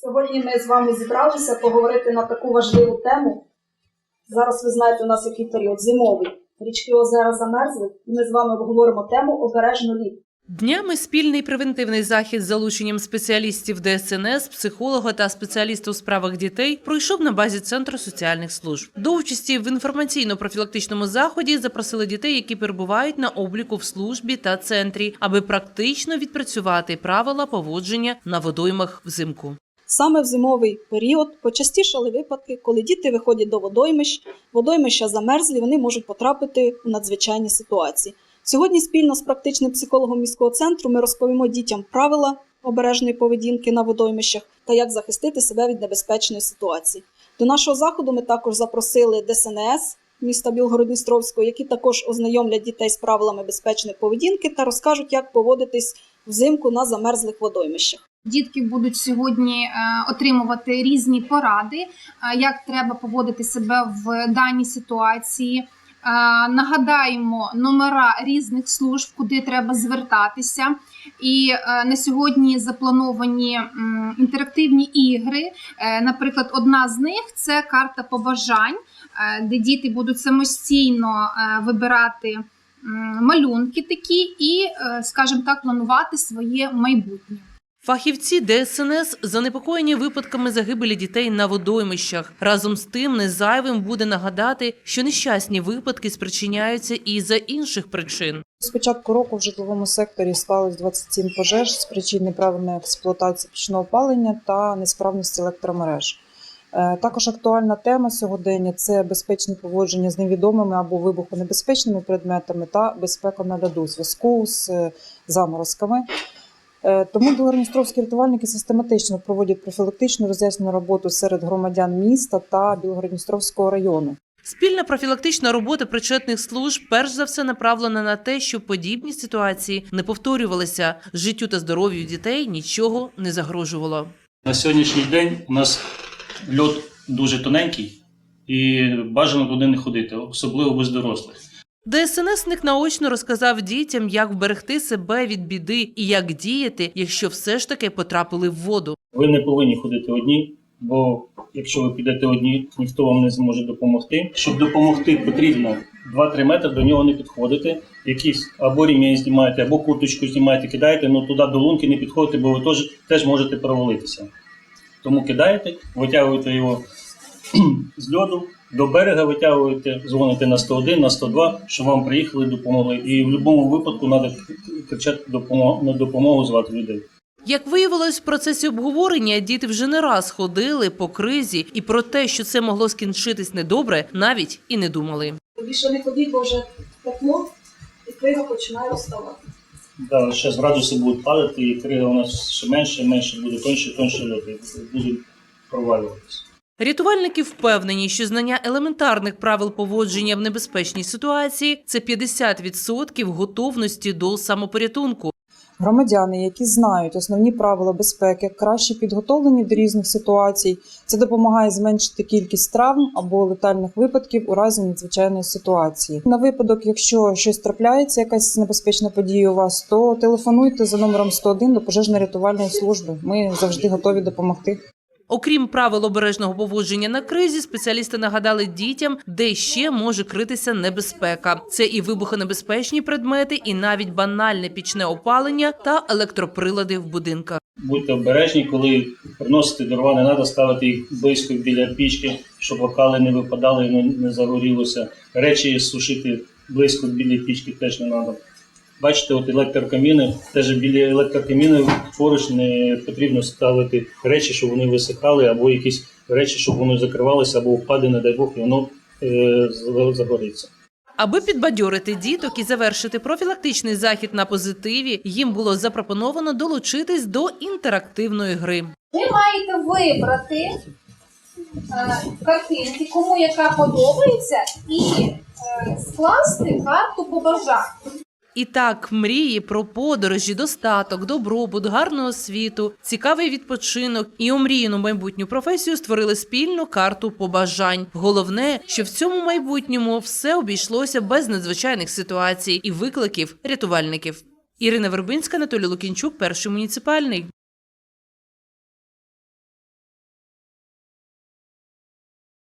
Сьогодні ми з вами зібралися поговорити на таку важливу тему. Зараз ви знаєте, у нас який період зимовий. Річки озера замерзли, і ми з вами обговоримо тему обережно літ. Днями спільний превентивний захід з залученням спеціалістів ДСНС, психолога та спеціаліста у справах дітей пройшов на базі центру соціальних служб. До участі в інформаційно-профілактичному заході запросили дітей, які перебувають на обліку в службі та центрі, аби практично відпрацювати правила поводження на водоймах взимку. Саме в зимовий період почастішали випадки, коли діти виходять до водоймищ, водоймища замерзлі, вони можуть потрапити у надзвичайні ситуації. Сьогодні спільно з практичним психологом міського центру ми розповімо дітям правила обережної поведінки на водоймищах та як захистити себе від небезпечної ситуації. До нашого заходу ми також запросили ДСНС міста Білгород-Дністровського, які також ознайомлять дітей з правилами безпечної поведінки та розкажуть, як поводитись взимку на замерзлих водоймищах. Дітки будуть сьогодні е, отримувати різні поради, е, як треба поводити себе в даній ситуації. Е, Нагадаємо номера різних служб, куди треба звертатися. І на сьогодні заплановані інтерактивні ігри. Наприклад, одна з них це карта побажань, де діти будуть самостійно вибирати малюнки такі і, скажімо так, планувати своє майбутнє. Фахівці ДСНС занепокоєні випадками загибелі дітей на водоймищах. Разом з тим, не зайвим буде нагадати, що нещасні випадки спричиняються і за інших причин. З початку року в житловому секторі склалось 27 пожеж з причин неправильної експлуатації пічного опалення та несправності електромереж. Е, Також актуальна тема сьогодення це безпечне поводження з невідомими або вибухонебезпечними предметами та безпека на льоду зв'язку з е, заморозками. Е, Тому білгородністровські рятувальники систематично проводять профілактичну роз'яснювальну роботу серед громадян міста та Білгородністровського району. Спільна профілактична робота причетних служб перш за все направлена на те, щоб подібні ситуації не повторювалися. Життю та здоров'ю дітей нічого не загрожувало. На сьогоднішній день у нас льод дуже тоненький і бажано туди не ходити, особливо без дорослих. ДСНСник наочно розказав дітям, як вберегти себе від біди і як діяти, якщо все ж таки потрапили в воду. Ви не повинні ходити одні, бо якщо ви підете одні, ніхто вам не зможе допомогти. Щоб допомогти, потрібно 2-3 метри до нього не підходити. Якісь або рівня знімаєте, або курточку знімаєте, кидаєте, але туди до лунки не підходите, бо ви теж, теж можете провалитися. Тому кидаєте, витягуєте його з льоду, до берега витягуєте, дзвоните на 101, на 102, щоб вам приїхали допомогли. І в будь-якому випадку треба кричати допомогу, на допомогу звати людей. Як виявилось в процесі обговорення, діти вже не раз ходили по кризі, і про те, що це могло скінчитись недобре, навіть і не думали. Більше не ходіть, бо вже тепло, і крига починає розставати. Да, зараз градуси будуть падати, і крига у нас ще менше, менше буде тоньше, тоньше льод, і буде провалюватися. Рятувальники впевнені, що знання елементарних правил поводження в небезпечній ситуації це 50% готовності до самопорятунку. Громадяни, які знають основні правила безпеки, краще підготовлені до різних ситуацій, це допомагає зменшити кількість травм або летальних випадків у разі надзвичайної ситуації. На випадок, якщо щось трапляється, якась небезпечна подія у вас, то телефонуйте за номером 101 до пожежно-рятувальної служби. Ми завжди готові допомогти. Окрім правил обережного поводження на кризі, спеціалісти нагадали дітям, де ще може критися небезпека. Це і вибухонебезпечні предмети, і навіть банальне пічне опалення та електроприлади в будинках. Будьте обережні, коли приносите дрова, не треба ставити їх близько біля пічки, щоб бокали не випадали і не загорілося. Речі сушити близько біля пічки теж не треба. Бачите, от електрокаміни, теж біля електрокамінів поруч не потрібно ставити речі, щоб вони висихали, або якісь речі, щоб вони закривалися, або впаде, не дай Бог, і воно е, загориться. Аби підбадьорити діток і завершити профілактичний захід на позитиві, їм було запропоновано долучитись до інтерактивної гри. Ви маєте вибрати е, картинки, кому яка подобається, і е, скласти карту побажань. І так, мрії про подорожі, достаток, добробут, гарну освіту, цікавий відпочинок і омріяну майбутню професію створили спільну карту побажань. Головне, що в цьому майбутньому все обійшлося без надзвичайних ситуацій і викликів рятувальників. Ірина Вербинська, Анатолій Лукінчук, перший муніципальний.